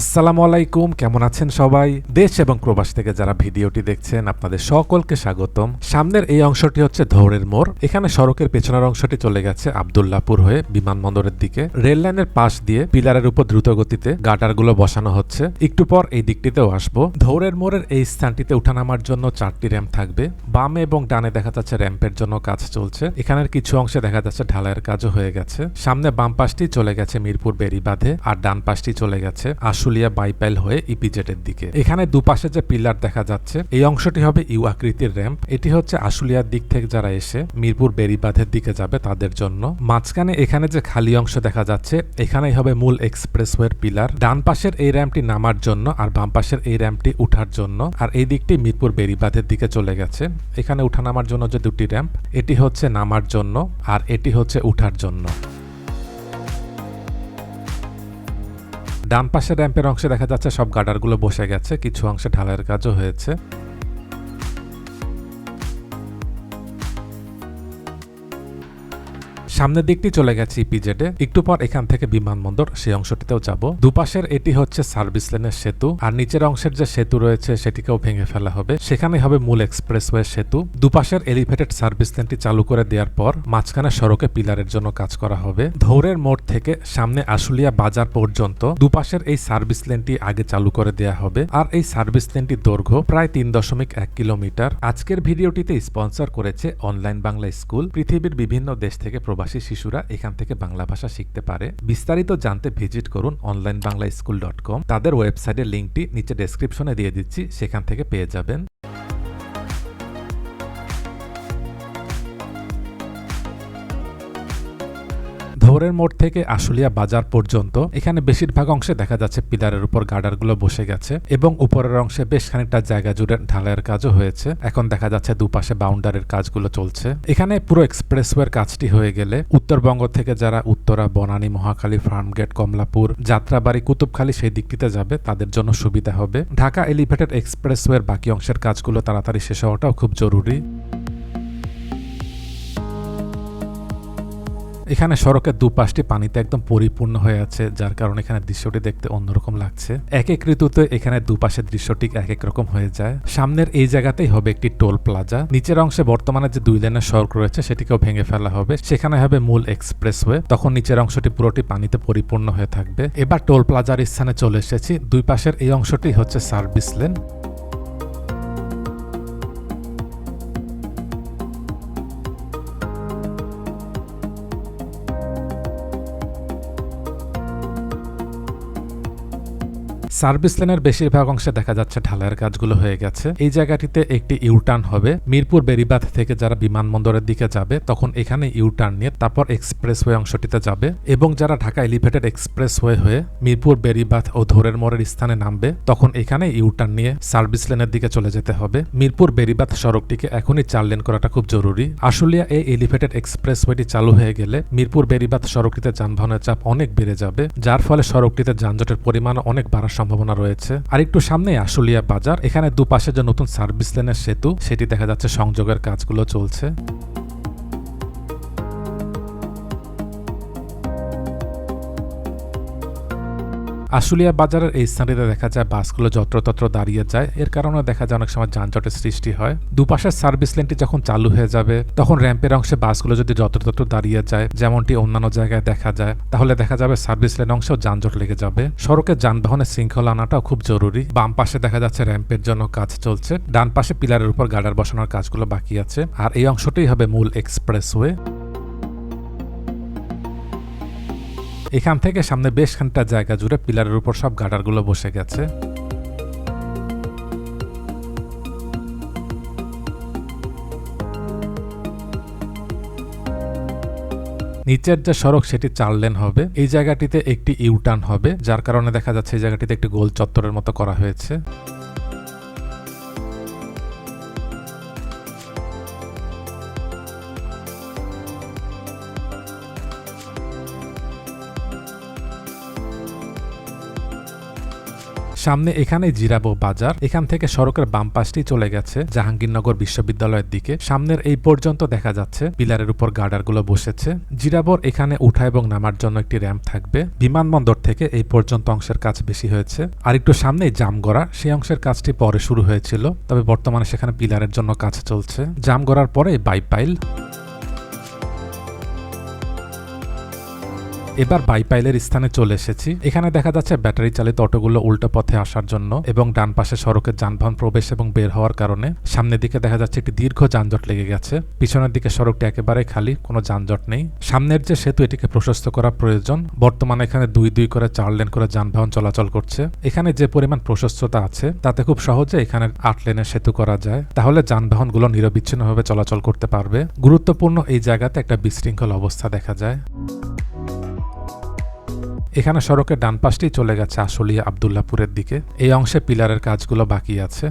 আসসালামু আলাইকুম, কেমন আছেন সবাই? দেশ এবং প্রবাস থেকে যারা ভিডিওটি দেখছেন, আপনাদের সকলকে স্বাগতম। সামনের এই অংশটি হচ্ছে ধৌড়ের মোড়। এখানে সড়কের পেছনের অংশটি চলে গেছে আবদুল্লাপুর হয়ে বিমানবন্দরের দিকে। রেল লাইনের পাশ দিয়ে পিলারের উপর দ্রুত গতিতে গাটারগুলো বসানো হচ্ছে। একটু পর এই দিকটিতেও আসব। ধৌড়ের মোড়ের এই স্থানটিতে উঠানামার জন্য চারটি র্যাম্প থাকবে। বামে এবং ডানে দেখা যাচ্ছে র্যাম্পের জন্য কাজ চলছে। এখানের কিছু অংশে দেখা যাচ্ছে ঢালাইয়ের কাজও হয়ে গেছে। সামনে বাম পাশটি চলে গেছে মিরপুর বেরিবাঁধে আর ডান পাশটি চলে গেছে আশুলিয়া বাইপাইল হয়ে ইপিজেটের দিকে। এখানে দুপাশে যে পিলার দেখা যাচ্ছে, এই অংশটি হবে ইউ আকৃতির র্যাম্প। এটি হচ্ছে আশুলিয়ার দিক থেকে যারা এসে মিরপুর বেরিবাঁধের দিকে যাবে তাদের জন্য। মাঝখানে এখানে যে খালি অংশ দেখা যাচ্ছে, এখানেই হবে মূল এক্সপ্রেসওয়ের পিলার। ডান পাশের এই র্যাম্পটি নামার জন্য আর বাম পাশের এই র্যাম্পটি উঠার জন্য। আর এই দিকটি মিরপুর বেরিবাঁধের দিকে চলে গেছে। এখানে উঠা নামার জন্য যে দুটি র্যাম্প, এটি হচ্ছে নামার জন্য আর এটি হচ্ছে উঠার জন্য। ডান পাশে র্যাম্পের অংশে দেখা যাচ্ছে সব গাডারগুলো বসে গেছে, কিছু অংশে ঢালাইয়ের কাজও হয়েছে। সামনের দিকটি চলে গেছে ইপিজেডে একটু পর এখান থেকে বিমানবন্দর, সেই অংশটিতেও যাব। দুপাশের এটি হচ্ছে সার্ভিস লেনের সেতু, আর নিচের অংশের যে সেতু রয়েছে সেটিকেও ভেঙে ফেলা হবে। সেখানে হবে মূল এক্সপ্রেসওয়ে সেতু। দুপাশের এলিভেটেড সার্ভিস লেনটি চালু করে দেওয়ার পর মাঝখানে সড়কে পিলারের জন্য কাজ করা হবে। ধৌরের মোড় থেকে সামনে আশুলিয়া বাজার পর্যন্ত দুপাশের এই সার্ভিস লেনটি আগে চালু করে দেওয়া হবে। আর এই সার্ভিস লেনটির দৈর্ঘ্য প্রায় তিন দশমিক এক কিলোমিটার। আজকের ভিডিওটিতে স্পন্সর করেছে অনলাইন বাংলা স্কুল, পৃথিবীর বিভিন্ন দেশ থেকে প্রবাসী শিশুরা এখান থেকে বাংলা ভাষা শিখতে পারে। বিস্তারিত জানতে ভিজিট করুন online Bangla school dot com তাদের ওয়েবসাইটের লিঙ্কটি নিচে ডেসক্রিপশনে দিয়ে দিচ্ছি, সেখান থেকে পেয়ে যাবেন। ধৌরের মোড় থেকে আশুলিয়া বাজার পর্যন্ত এখানে বেশিরভাগ অংশে দেখা যাচ্ছে পিলারের উপর গার্ডারগুলো বসে গেছে এবং উপরের অংশে বেশ খানিকটা জায়গা জুড়ে ঢালাইয়ের কাজও হয়েছে। এখন দেখা যাচ্ছে দুপাশে বাউন্ডারির কাজগুলো চলছে। এখানে পুরো এক্সপ্রেসওয়ের কাজটি হয়ে গেলে উত্তরবঙ্গ থেকে যারা উত্তরা, বনানী, মহাখালী, ফার্মগেট, কমলাপুর, যাত্রাবাড়ি, কুতুবখালী সেই দিকটিতে যাবে, তাদের জন্য সুবিধা হবে। ঢাকা এলিভেটেড এক্সপ্রেসওয়ের বাকি অংশের কাজগুলো তাড়াতাড়ি শেষ হওয়াটাও খুব জরুরি। এখানে সড়কের দুপাশটি পানিতে একদম পরিপূর্ণ হয়ে আছে, যার কারণে এখানে দৃশ্যটি দেখতে অন্যরকম লাগছে। এক এক ঋতুতে এখানে দুপাশের দৃশ্যটি এক এক রকম হয়ে যায়। সামনের এই জায়গাতেই হবে একটি টোল প্লাজা। নিচের অংশে বর্তমানে যে দুই লেনের সড়ক রয়েছে, সেটিকেও ভেঙে ফেলা হবে। সেখানে হবে মূল এক্সপ্রেস এক্সপ্রেসওয়ে। তখন নিচের অংশটি পুরোটি পানিতে পরিপূর্ণ হয়ে থাকবে। এবার টোল প্লাজার স্থানে চলে এসেছি। দুই পাশের এই অংশটি হচ্ছে সার্ভিস লেন। সার্ভিস লেনের বেশিরভাগ অংশে দেখা যাচ্ছে ঢালাইয়ের কাজগুলো হয়ে গেছে। এই জায়গাটিতে একটি ইউটার্ন হবে। মিরপুর বেরিবাদ থেকে যারা বিমানবন্দরের দিকে যাবে, তখন এখানে ইউটার্ন নিয়ে তারপর এক্সপ্রেসওয়ে অংশটিতে যাবে এবং যারা ঢাকা এলিভেটেড এক্সপ্রেসওয়ে হয়ে মিরপুর বেরিবাদ ও ধোরের মোড়ের স্থানে নামবে, তখন এখানে ইউটার্ন নিয়ে সার্ভিস লেনের দিকে চলে যেতে হবে। মিরপুর বেরিবাদ সড়কটিকে এখনই চার লেন করাটা খুব জরুরি। আশুলিয়া এই এলিভেটেড এক্সপ্রেস ওয়েটি চালু হয়ে গেলে মিরপুর বেরিবাদ সড়কটিতে যানবাহনের চাপ অনেক বেড়ে যাবে, যার ফলে সড়কটিতে যানজটের পরিমাণ অনেক বাড়ার সম্ভাবনা রয়েছে। আর একটু সামনে আশুলিয়া বাজার। এখানে দুপাশে যে নতুন সার্ভিস লেনের সেতু, সেটি দেখা যাচ্ছে সংযোগের কাজগুলো চলছে। আশুলিয়া বাজারের এই স্থানটিতে দেখা যায় বাসগুলো যত্রতত্র দাঁড়িয়ে যায়। এর কারণে দেখা যায় অনেক সময় যানজটের সৃষ্টি হয়। দুপাশের সার্ভিস লেনটি যখন চালু হয়ে যাবে, তখন র্যাম্পের অংশে বাসগুলো যদি যত্রতত্র দাঁড়িয়ে যায়, যেমনটি অন্যান্য জায়গায় দেখা যায়, তাহলে দেখা যাবে সার্ভিস লেন অংশেও যানজট লেগে যাবে। সড়কে যানবাহনের শৃঙ্খলা আনাটাও খুব জরুরি। বাম পাশে দেখা যাচ্ছে র্যাম্পের জন্য কাজ চলছে। ডান পাশে পিলারের উপর গার্ডার বসানোর কাজগুলো বাকি আছে। আর এই অংশটাই হবে মূল এক্সপ্রেসওয়ে। এখান থেকে সামনে বেশ খানিকটা জায়গা জুড়ে পিলারের উপর সব গার্ডারগুলো বসে গেছে। নিচের যে সড়ক সেটি চার লেন হবে। এই জায়গাটিতে একটি ইউটার্ন হবে, যার কারণে দেখা যাচ্ছে এই জায়গাটিতে একটি গোল চত্বরের মতো করা হয়েছে। সামনে এখানে জিরাবো বাজার, এখান থেকে সড়কের বাম পাশটি চলে গেছে জাহাঙ্গীরনগর বিশ্ববিদ্যালয়ের দিকে। সামনের এই পর্যন্ত দেখা যাচ্ছে পিলারের উপর গার্ডারগুলো বসেছে। জিরাবর এখানে উঠা এবং নামার জন্য একটি র্যাম্প থাকবে। বিমানবন্দর থেকে এই পর্যন্ত অংশের কাজ বেশি হয়েছে। আর একটু সামনেই জামগড়া, সেই অংশের কাজটি পরে শুরু হয়েছিল, তবে বর্তমানে সেখানে পিলারের জন্য কাজ চলছে। জামগড়ার পরে বাইপাইল। এবার বাইপাইলের স্থানে চলে এসেছি। এখানে দেখা যাচ্ছে ব্যাটারি চালিত অটোগুলো উল্টো পথে আসার জন্য এবং ডান পাশে সড়কের যানবাহন প্রবেশ এবং বের হওয়ার কারণে সামনের দিকে দেখা যাচ্ছে একটি দীর্ঘ যানজট লেগে গেছে। পিছনের দিকে সড়কটি একেবারে খালি, কোনো যানজট নেই। সামনের যে সেতু, এটিকে প্রশস্ত করা প্রয়োজন। বর্তমানে এখানে দুই দুই করে, চার লেন করে যানবাহন চলাচল করছে। এখানে যে পরিমাণ প্রশস্ততা আছে, তাতে খুব সহজে এখানে আট লেনের সেতু করা যায়। তাহলে যানবাহনগুলো নিরবিচ্ছিন্নভাবে চলাচল করতে পারবে। গুরুত্বপূর্ণ এই জায়গাতে একটা বিশৃঙ্খল অবস্থা দেখা যায়। এখানে সড়কের ডান পাশটি চলে গেছে আশুলিয়া আবদুল্লাপুরের দিকে। এই অংশে পিলারের কাজগুলো বাকি আছে।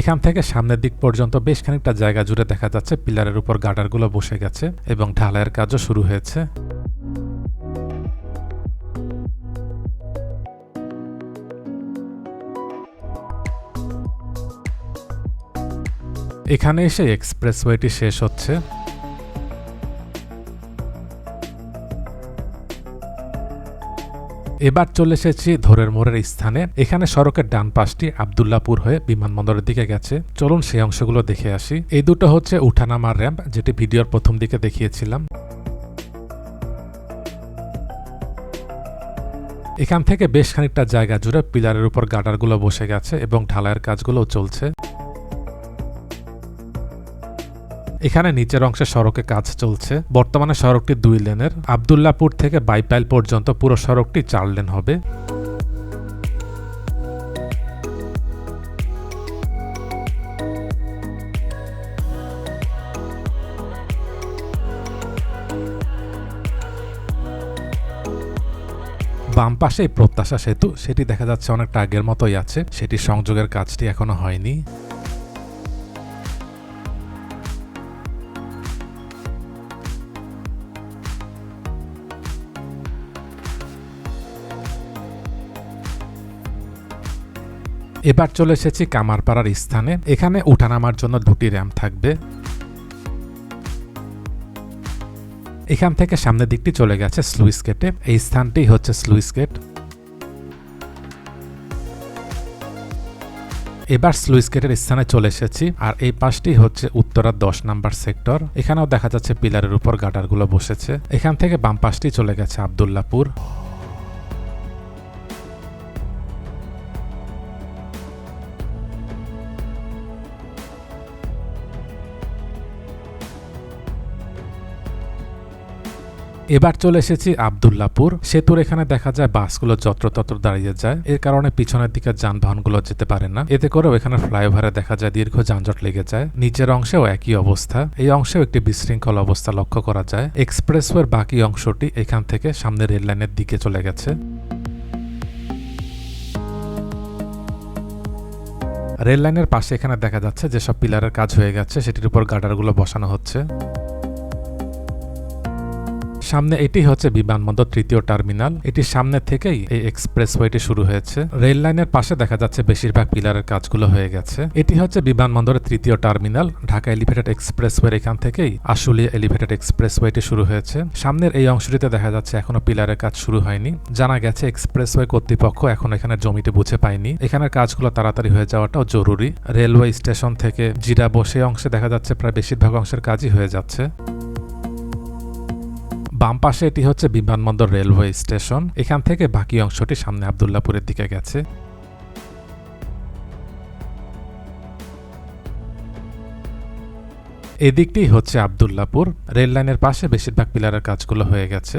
এখান থেকে সামনের দিক পর্যন্ত বেশ খানিকটা জায়গা জুড়ে দেখা যাচ্ছে, পিলারের উপর গার্ডারগুলো বসে গেছে এবং ঢালাইয়ের কাজও শুরু হয়েছে। এখানে এসে এক্সপ্রেসওয়েটি শেষ হচ্ছে। এবার চলে এসেছি ধরের মোড়ের স্থানে। এখানে সড়কের ডান পাশটি আবদুল্লাপুর হয়ে বিমানবন্দরের দিকে গেছে। চলুন সেই অংশগুলো দেখে আসি। এই দুটো হচ্ছে উঠানামার র্যাম্প, যেটি ভিডিওর প্রথম দিকে দেখিয়েছিলাম। এখান থেকে বেশ খানিকটা জায়গা জুড়ে পিলারের উপর গার্ডারগুলো বসে গেছে এবং ঢালাইয়ের কাজগুলোও চলছে। এখানে নিচের অংশে সড়কে কাজ চলছে। বর্তমানে সড়কটি দুই লেনের। আবদুল্লাপুর থেকে বাইপাইল পর্যন্ত পুরো সড়কটি চার লেন হবে। বাম পাশে প্রত্যাশা সেতু। সেটি দেখা যাচ্ছে অনেকটা আগের মতোই আছে। সেটি সংযোগের কাজটি এখনও হয়নি। এবার চলে এসেছি কামারপাড়ার স্থানে। এখানে উঠানামার জন্য দুটি র্যাম্প থাকবে। এখান থেকে সামনের দিকটি চলে গেছে স্লুইস গেটে। এই স্থানটি হচ্ছে স্লুইস গেট। এবার স্লুইস গেটের স্থানে চলে এসেছি আর এই পাশটি হচ্ছে উত্তরার দশ নাম্বার সেক্টর। এখানেও দেখা যাচ্ছে পিলারের উপর গাটারগুলো বসেছে। এখান থেকে বাম পাশটি চলে গেছে আবদুল্লাপুর। এবার চলে এসেছি আবদুল্লাপুর। সেতুর এখানে দেখা যায় বাসগুলো যত্রতত্র দাঁড়িয়ে যায়। এর কারণে পিছনের দিকে যানবাহনগুলো যেতে পারে না। এতে করেও এখানে ফ্লাইওভারে দেখা যায় দীর্ঘ যানজট লেগে যায়। নিচের অংশেও একই অবস্থা। এই অংশেও একটি বিশৃঙ্খল অবস্থা লক্ষ্য করা যায়। এক্সপ্রেসওয়ের বাকি অংশটি এখান থেকে সামনে রেল লাইনের দিকে চলে গেছে। রেল লাইনের পাশে এখানে দেখা যাচ্ছে যেসব পিলারের কাজ হয়ে গেছে, সেটির উপর গার্ডারগুলো বসানো হচ্ছে। সামনে এটি হচ্ছে বিমানবন্দর তৃতীয় টার্মিনাল। এটির সামনে থেকেই এই এক্সপ্রেস এক্সপ্রেসওয়েটি শুরু হয়েছে। রেল লাইনের পাশে দেখা যাচ্ছে বেশিরভাগ পিলারের কাজগুলো হয়ে গেছে। এটি হচ্ছে বিমানবন্দরের তৃতীয় টার্মিনাল। ঢাকা এলিভেটেড এক্সপ্রেসওয়ের এখান থেকেই আশুলিয়া এলিভেটেড এক্সপ্রেস এক্সপ্রেসওয়েটি শুরু হয়েছে। সামনের এই অংশটিতে দেখা যাচ্ছে এখনও পিলারের কাজ শুরু হয়নি। জানা গেছে এক্সপ্রেসওয়ে কর্তৃপক্ষ এখন এখানে জমিতে বুঝে পায়নি। এখানের কাজগুলো তাড়াতাড়ি হয়ে যাওয়াটাও জরুরি। রেলওয়ে স্টেশন থেকে জিরা বসে অংশে দেখা যাচ্ছে প্রায় বেশিরভাগ অংশের কাজই হয়ে যাচ্ছে। বাম পাশে এটি হচ্ছে বিমানবন্দর রেলওয়ে স্টেশন। এখান থেকে বাকি অংশটি সামনে আবদুল্লাপুরের দিকে গেছে। এদিকটি হচ্ছে আবদুল্লাপুর। রেল লাইনের পাশে বেশিরভাগ পিলারের কাজগুলো হয়ে গেছে।